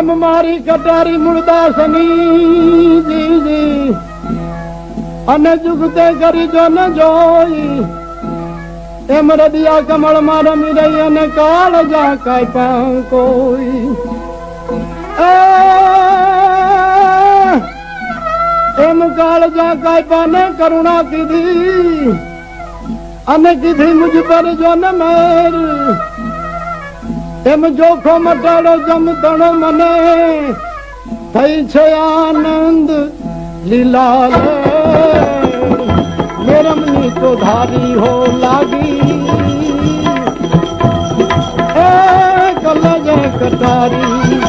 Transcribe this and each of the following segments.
એમ મારી કટારી મૂળદાસની જી અને જુગતે કરી જો ન જોઈ. એમ રદિયા કમળમાં રમી રહી અને કાળ જા કાય પણ કોઈ. એમ કાળ જા કાય પાને કરુણા કીધી. અને કીધી મુજ પર જો ન મેર. એમ જોખો મટાડો જમતણો મને થઈ છે આનંદ, લીલા મેરમની તો ધારી હો લાગી. એ કલજ કટારી.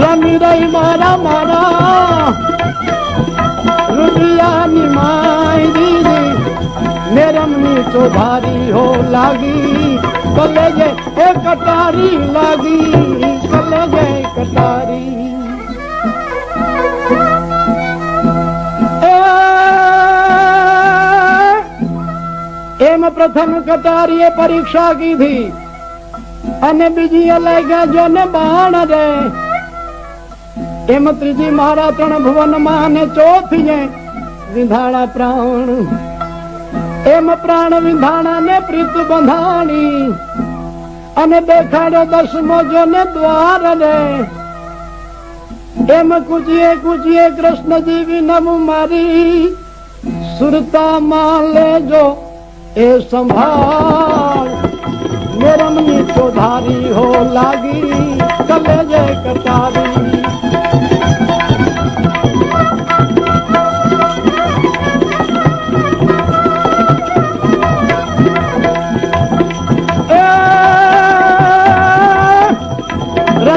રમી રહી મારા મારા રૂપિયાની માય દીદી મેરમની તો ભારી હો લાગી કલેજે એ કટારી લાગી કલેજે કટારી એમ પ્રથમ કટારીએ પરીક્ષા કીધી અને બીજી લઈ ગયા ને બાણ એમ ત્રીજી મારા ત્રણ ભુવનમાં ને વિંધાણા પ્રાણ. એમ પ્રાણ વિંધાણા ને પ્રીત બંધાણી. અને દેખાડે દસમો જો ને દ્વાર ને એમ કુચીએ કુચીએ જીવી વિનમ મારી. સુરતા માં લેજો એ સંભાળ. મેરમની તો ધારી હો લાગી, કલેજે કટારી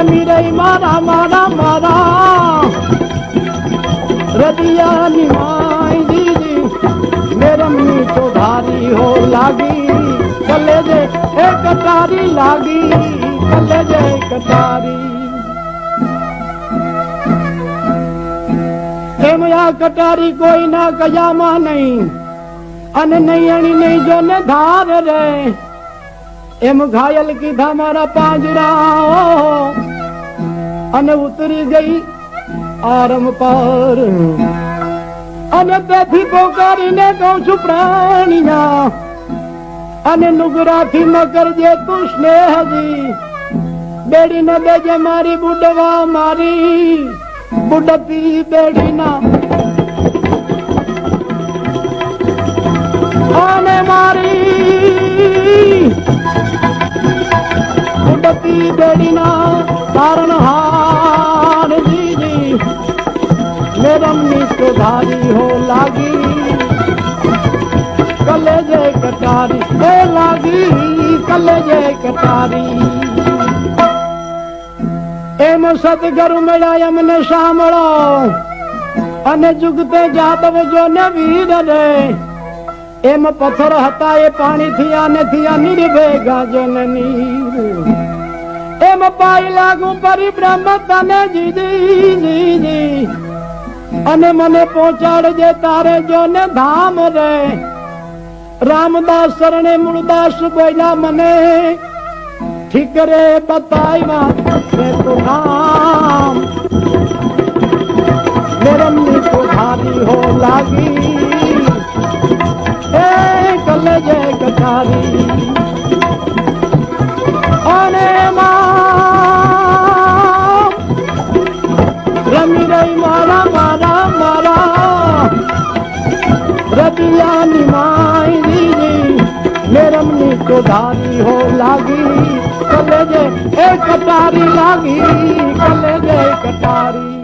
રમી રહી મારા મારા મારા. રદિયાની માય દીદી, મેરમની તો ધારી હો લાગી. કલેજે એક તારી લાગી કલેજે કટારી એમ આ કટારી કોઈ ના કયામાં નહીં, અને નૈયણી નહીં જો ને ધાર રે. એમ ઘાયલ કીધા મારા પાંજરા અને ઉતરી ગઈ આરમ પર. અને તેથી પોકારીને કહું છું પ્રાણીયા અને નુગરાથી ન કરજે તું સ્નેહજી. બેડી ન દેજે મારી બુડવા મારી, બુડતી બેડીના. અને મારી બુડતી બેડીના તારણ લાગી? કલેજે કટારી એ લાગી? કલેજે કટારી. એમ સદગરુ મળ્યા એમને સાંભળો. અને જુગતે જાદવ જો ને વીર રે એમ પથ્થર હતા એ પાણી થયા ને થયા નિર્ભય ગાજન નીર. એમ પાઈ લાગુ પરિબ્રહ્મ તને જીજી જીજી અને મને પહોંચાડજે તારે જો ને ધામ રે. રામદાસ શરણે મૂળદાસ બોલ્યા, મને ઠીક રે બતાવ્યા તો નામ હો લાગી એ કલેજે કટારી રતિયાની માય દીદી મેરમની તો ધારી હો લાગી કલેજે એ કટારી લાગી કલેજે કટારી